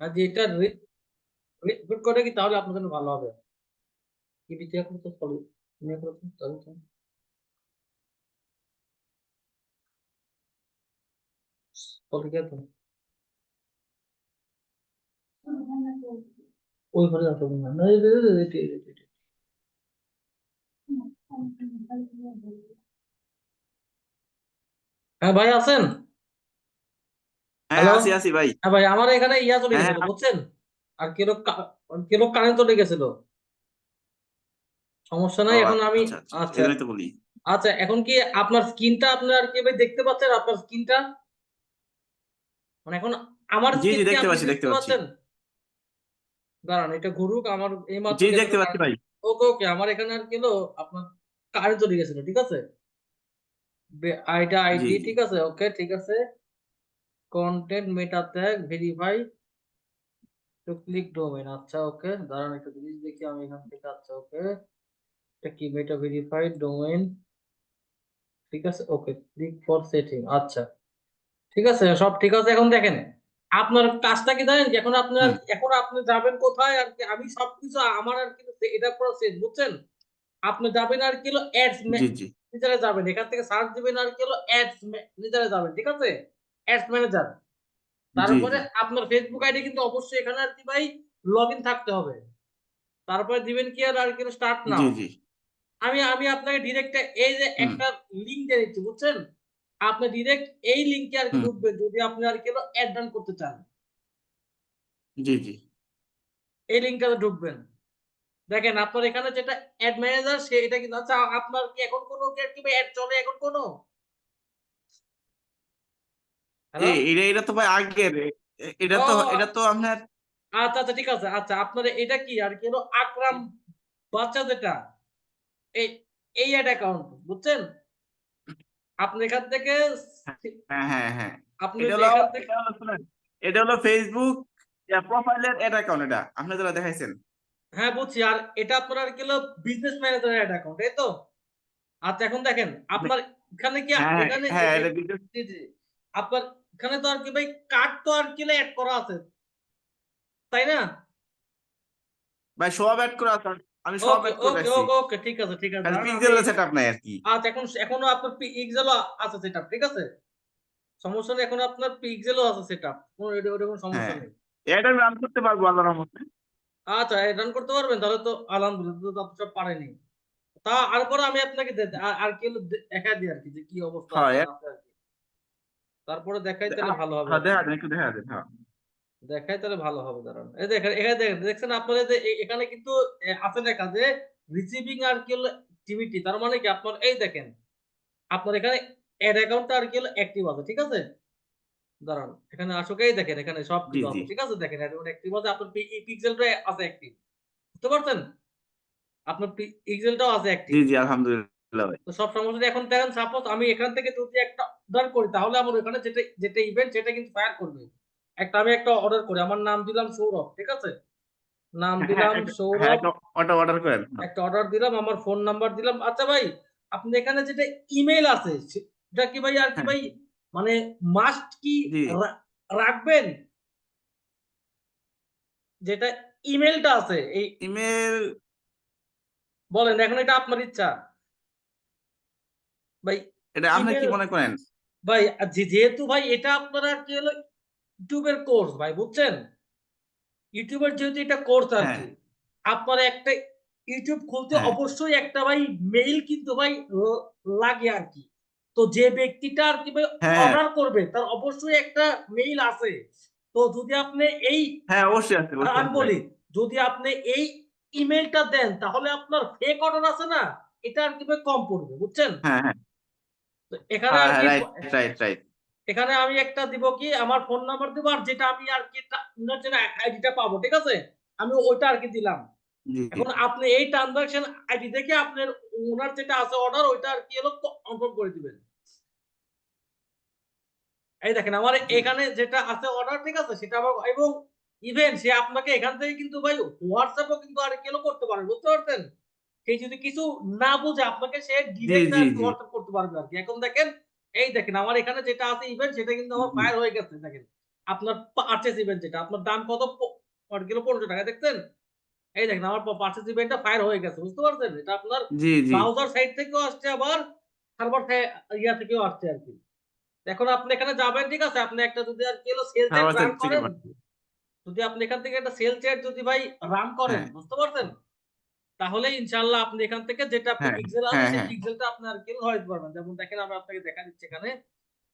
আর এটা রিপিট করে কি তাহলে আপনার জন্য ভালো হবে? কি বিদ্যা করতে ফলো নিয়ে করতে তাহলে তো। ফলো কে তো। ওই ঘরে যাতে না না এই- এই- এই- এই- এই- এই- হ্যাঁ ভাই আছেন? হ্যাঁ? আছি আছি ভাই। হ্যাঁ ভাই আমার এখানে ইয়া চলে হ্যাঁ, গেছিল বুঝছেন? আর কিলো কিলো কারেন্ট চলে গেছিল। সমস্যা নাই এখন আমি আচ্ছা, আচ্ছা, আচ্ছা এজন্যই তো বলি। আচ্ছা এখন কি আপনার স্ক্রিনটা আপনার কি ভাই দেখতে পাচ্ছেন? আপনার স্ক্রিনটা মানে এখন আমার জি, জি, কি দেখতে আপনি পাচ্ছি, দেখতে পাচ্ছি। পাচ্ছেন? দাঁড়ান এটা ঘুরুক আমার এই মাত্র জি দেখতে পাচ্ছি ভাই। ওকে ওকে আমার এখানে আর কিলো আপনার কারেন্ট চলে গেছিল ঠিক আছে? আইটা আইডি। ঠিক আছে ওকে ঠিক আছে। Content meta tag verify to click domain আচ্ছা ওকে দাঁড়ান একটা জিনিস দেখি আমি এখান থেকে। আচ্ছা ওকে এটা কি মেটা ভেরিফাইড ডোমেন ঠিক আছে ওকে ক্লিক ফর সেটিং আচ্ছা। ঠিক আছে সব ঠিক আছে এখন দেখেন। আপনার কাজটা কি জানেন? এখন আপনার এখন আপনি যাবেন কোথায় আর কি? আমি সবকিছু আমার আর কি এটা প্রসেস বুঝছেন? আপনি যাবেন আর কি হলো অ্যাডস ম্যানেজারে যাবেন। এখান থেকে সার্চ দিবেন আর কি হলো অ্যাডস ম্যানেজারে যাবেন ঠিক আছে? অ্যাডস ম্যানেজার তারপরে আপনার ফেসবুক আইডি কিন্তু অবশ্যই এখানে আর কি ভাই লগ ইন থাকতে হবে। তারপরে দিবেন কি আর আর কি স্টার্ট নাও। জি জি। আমি আমি আপনাকে ডিরেক্ট এই যে একটা লিংক দিয়ে দিচ্ছি বুঝছেন? আপনি ডিরেক্ট এই লিংকে আর কি ঢুকবেন যদি আপনি আর কি অ্যাড ডান করতে চান। জি জি। এই লিংকটাতে ঢুকবেন। দেখেন আপনার এখানে যেটা অ্যাড ম্যানেজার সে এটা কিন্তু আচ্ছা আপনার কি এখন কোনো কি অ্যাড চলে এখন কোনো? এটা এটা তো ভাই আগের এ- এ- এটা তো এটা তো আপনার আচ্ছা আচ্ছা ঠিক আছে আচ্ছা আপনার এটা কি আর কি আকরাম বাচ্চা যেটা এই এই অ্যাড অ্যাকাউন্ট বুঝছেন? আপনি এখান থেকে হ্যাঁ হ্যাঁ হ্যাঁ আপনি এটা হলো এখান থেকে এটা হলো শুনেন, এটা হলো ফেসবুক প্রোফাইলের অ্যাড অ্যাকাউন্ট এটা আপনি যারা দেখাইছেন। হ্যাঁ বুঝছি আর এটা আপনার আর কি হলো বিজনেস ম্যানেজারের অ্যাড অ্যাকাউন্ট এই তো? আচ্ছা এখন দেখেন আপনার এখানে কি হ্যাঁ এখানে হ্যাঁ আপনার এখানে তো আর কি ভাই কার্ড তো আর কি অ্যাড করা আছে। তাই না? ভাই সব অ্যাড করা আছে আমি সব অ্যাড করে রাখছি। ওকে ওকে ঠিক আছে ঠিক আছে। পিক্সেল সেটআপ নাই আর কি। আচ্ছা এখন এখনও আপনার পিক্সেলও আছে সেটআপ ঠিক আছে? সমস্যা নেই এখন আপনার পিক্সেলও আছে সেটআপ কোনো এটা কোনো সমস্যা হ্যাঁ। নেই। এটা আমি রান করতে পারব আল্লাহর রহমতে। আচ্ছা রান করতে পারবেন? তাহলে তো আলহামদুলিল্লাহ তো আপনি সব পারেনি তা আর পরে আমি আপনাকে আর- কি দেখা দিই আর কি যে কি অবস্থা হ্যাঁ, আছে এ- না আছে আর কি। তারপরে দেখাই তাহলে ভালো হবে। হ্যাঁ একটু দেখা দেন হ্যাঁ। দেখাই তাহলে ভালো হবে দাঁড়ান। এই দেখেন এখানে দেখেন দেখছেন আপনারা যে এখানে কিন্তু আছে লেখা যে রিসিভিং আর কি হলো অ্যাক্টিভিটি তার মানে কি আপনার এই দেখেন আপনার এখানে অ্যাড অ্যাকাউন্টটা আর কি হলো অ্যাক্টিভ আছে ঠিক আছে? দাঁড়ান এখানে আসুকেই দেখেন এখানে সব কিছু আছে ঠিক আছে? দেখেন অ্যাক্টিভ আছে আপনার পিক্সেলটা আছে অ্যাক্টিভ বুঝতে পারছেন? আপনার পিক্সেলটাও আছে অ্যাক্টিভ জি জি আলহামদুলিল্লাহ। তো সব সমস্যা এখন দেখেন সাপোজ আমি এখান থেকে যদি একটা অর্ডার করি তাহলে আমার ওখানে যেটা যেটা ইভেন্ট সেটা কিন্তু ফায়ার করবে। একটা আমি একটা অর্ডার করি আমার নাম দিলাম সৌরভ ঠিক আছে? নাম দিলাম হ্যাঁ, সৌরভ। একটা অর্ডার করেন। একটা অর্ডার দিলাম আমার ফোন নাম্বার দিলাম। আচ্ছা ভাই আপনি এখানে যেটা ইমেল আছে সেটা কি ভাই আর কি হ্যাঁ। ভাই মানে মাস্ট কি রাখবেন? যেটা ইমেলটা আছে এই ইমেল বলেন এখন এটা আপনার ইচ্ছা। ভাই এটা আপনি কি মনে করেন? ভাই যেহেতু ভাই এটা আপনারা কি হলো ইউটিউবের কোর্স ভাই বুঝছেন? ইউটিউবের যেহেতু এটা কোর্স আর হ্যাঁ। কি আপনার একটা ইউটিউব খুলতে হ্যাঁ। অবশ্যই একটা ভাই মেইল কিন্তু ভাই লাগে আর কি। তো যে ব্যক্তিটা আর কি ভাই হ্যাঁ। অর্ডার করবে তার অবশ্যই একটা মেইল আছে। তো যদি আপনি এই হ্যাঁ অবশ্যই আছে আমি বলি যদি আপনি এই ইমেলটা দেন তাহলে আপনার ফেক অর্ডার আছে না? এটা আর কি ভাই কম পড়বে বুঝছেন? হ্যাঁ হ্যাঁ। এখানে হ্যাঁ হ্যাঁ রাইট রাইট এখানে আমি একটা দিব কি আমার ফোন নাম্বার দিব আর যেটা আমি আর কি আইডিটা পাবো ঠিক আছে? আমি ওইটা আর কি দিলাম। এখন আপনি এই ট্রানজাকশন আইডি দেখে আপনার ওনার যেটা আছে অর্ডার ওইটা আর কি হলো কনফার্ম করে দিবেন। এই দেখেন আমার এখানে যেটা আছে অর্ডার ঠিক আছে? সেটা আমার এবং ইভেন সে আপনাকে এখান থেকে কিন্তু ভাই হোয়াটসঅ্যাপও কিন্তু আর কি করতে পারে বুঝতে পারছেন? সে যদি কিছু না বুঝে আপনাকে সে ডিরেক্ট করতে পারবে আর কি। এখন দেখেন এই দেখেন আমার এখানে যেটা আছে ইভেন্ট সেটা কিন্তু আমার ফায়ার হয়ে গেছে দেখেন। আপনার পারচেজ ইভেন্ট যেটা আপনার দাম কত? Per kilo? পনেরোশো টাকা দেখছেন? এই দেখেন আমার পারচেজ ইভেন্টটা ফায়ার হয়ে গেছে বুঝতে পারছেন? এটা আপনার ব্রাউজার সাইট থেকেও আসছে আবার সার্ভার ইয়া থেকেও আসছে আর কি। এখন আপনি এখানে যাবেন ঠিক আছে? আপনি একটা যদি আর কি সেল রান করেন যদি আপনি এখান থেকে একটা সেল চ্যাট যদি ভাই রান করেন হ্যাঁ। বুঝতে পারছেন? তাহলে ইনশাআল্লাহ আপনি এখান থেকে যেটা হ্যাঁ, পিক্সেল আছে হ্যাঁ, সেই হ্যাঁ। পিক্সেলটা আপনি আর কি হইতে পারবেন যেমন দেখেন আমি আপনাকে দেখা দিচ্ছি এখানে।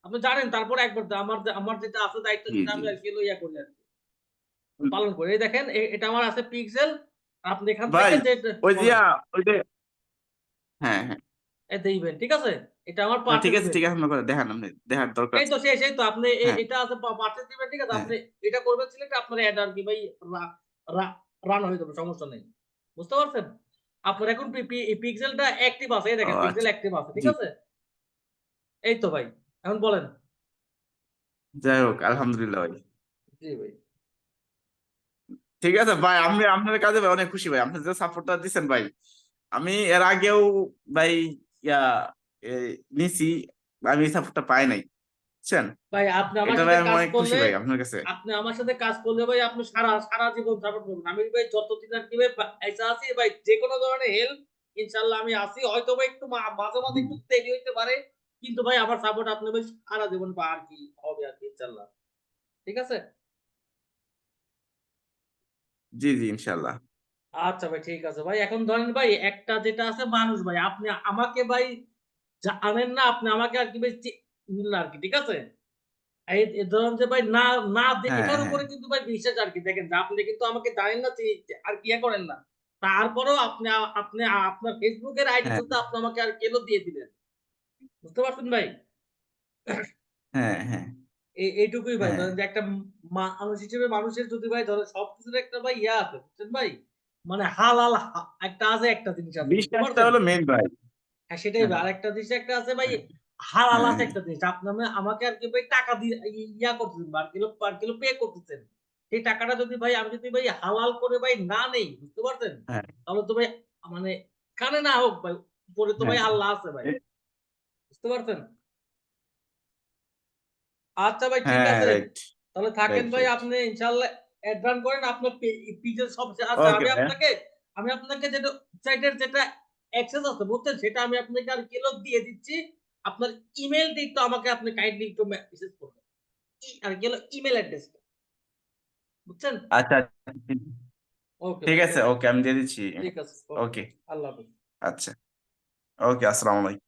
আপনি জানেন তারপরে একবার আমার আমার যেটা আছে দায়িত্ব সেটা আমি আর কি হলো ইয়া করি আর কি পালন করি। এই দেখেন এটা আমার আছে পিক্সেল আপনি এখান থেকে যে ওই যে ওই যে হ্যাঁ হ্যাঁ। এ দেখবেন ঠিক আছে? এটা আমার না, ঠিক আছে ঠিক আছে আপনার করে দেখান আপনি দেখার দরকার এই তো শেষ এই তো আপনি হ্যাঁ। এটা আছে পারচেজ দিবেন ঠিক আছে? হ্যাঁ। আপনি এটা করবেন সিলেক্ট আপনার অ্যাড আর কি ভাই রান হয়ে যাবে সমস্যা নেই। বুঝতে পারছেন? আপনার এখন পিক্সেলটা অ্যাক্টিভ আছে এই দেখেন পিক্সেল অ্যাক্টিভ আছে ঠিক আছে? এই তো ভাই এখন বলেন। যাই হোক আলহামদুলিল্লাহ ভাই। জি ভাই। ঠিক আছে ভাই আমি আপনার কাজে ভাই অনেক খুশি ভাই আপনি যে সাপোর্টটা দিচ্ছেন ভাই আমি এর আগেও ভাই ইয়া নিছি আমি সাপোর্টটা পাই নাই। বুঝছেন? ভাই আপনি আমার সাথে কাজ করলে ভাই আপনার কাছে। আপনি আমার সাথে কাজ করলে ভাই আপনি সারা সারা জীবন সাপোর্ট করবেন। আমি ভাই যতদিন আর কি ভাই পয়সা আছি ভাই যে কোনো ধরনের হেল্প ইনশাল্লাহ আমি আসি হয়তো ভাই একটু মাঝে মাঝে একটু দেরি হইতে পারে কিন্তু ভাই আমার সাপোর্ট আপনি ভাই সারা জীবন পা আর কি হবে আর কি ইনশাল্লাহ ঠিক আছে? জি জি ইনশাল্লাহ আচ্ছা ভাই ঠিক আছে। ভাই এখন ধরেন ভাই একটা যেটা আছে মানুষ ভাই আপনি আমাকে ভাই জানেন না আপনি আমাকে আর কি ভাই আর কি ঠিক আছে? এই যে ভাই না না দে- হ্যাঁ, এটার হ্যাঁ। উপরে কিন্তু ভাই বিশ্বাস আর কি দেখেন যে আপনি কিন্তু আমাকে জানেন না আর কি করেন না। তারপরেও আপনি আপনি আপনার ফেসবুকের আইডি হ্যাঁ। আপনি আমাকে আর কেলো দিয়ে দিলেন। বুঝতে পারছেন ভাই? হ্যাঁ হ্যাঁ। এইটুকুই ভাই। ধরেন যে একটা মানুষ হিসেবে মানুষের যদি ভাই ধরেন সবকিছুর একটা ভাই ইয়া আছে বুঝছেন ভাই? মানে হালাল একটা আছে একটা জিনিস আছে বিশ্বাসটা হলো মেন ভাই। হ্যাঁ সেটাই ভাই হ্যাঁ। আরেকটা জিনিস একটা আছে ভাই হালাল আছে হ্যাঁ। একটা জিনিস। আপনি আমি- আমাকে আর কি ভাই টাকা দিয়ে ইয়া করতেছেন কিলো পার কিলো পে করতেছেন। সেই টাকাটা যদি ভাই আমি যদি ভাই হালাল করে ভাই না নেই বুঝতে পারছেন? হ্যাঁ। তাহলে তো ভাই মানে কানে না হোক ভাই উপরে তো ভাই হ্যাঁ। আল্লাহ আছে ভাই। বুঝতে পারছেন? আচ্ছা ভাই ঠিক আছে। তাহলে থাকেন ভাই আপনি ইনশাআল্লাহ অ্যাডভান্স করেন আপনার পিজের সব Okay, আমি আপনাকে আমি আপনাকে যেটা ওয়েবসাইটের যেটা অ্যাক্সেস আছে বুঝছেন? সেটা আমি আপনাকে আর কিলো দিয়ে দিচ্ছি। আপনার ইমেল দিয়ে তো আমাকে আপনি কাইন্ডলি একটু মেসেজ করবেন। আর আর হলো? ইমেল অ্যাড্রেস বুঝছেন? আচ্ছা ওকে ঠিক আছে ওকে আমি দিয়ে দিচ্ছি। ঠিক আছে ওকে আল্লাহ হাফেজ। আচ্ছা। ওকে আসসালামু আলাইকুম।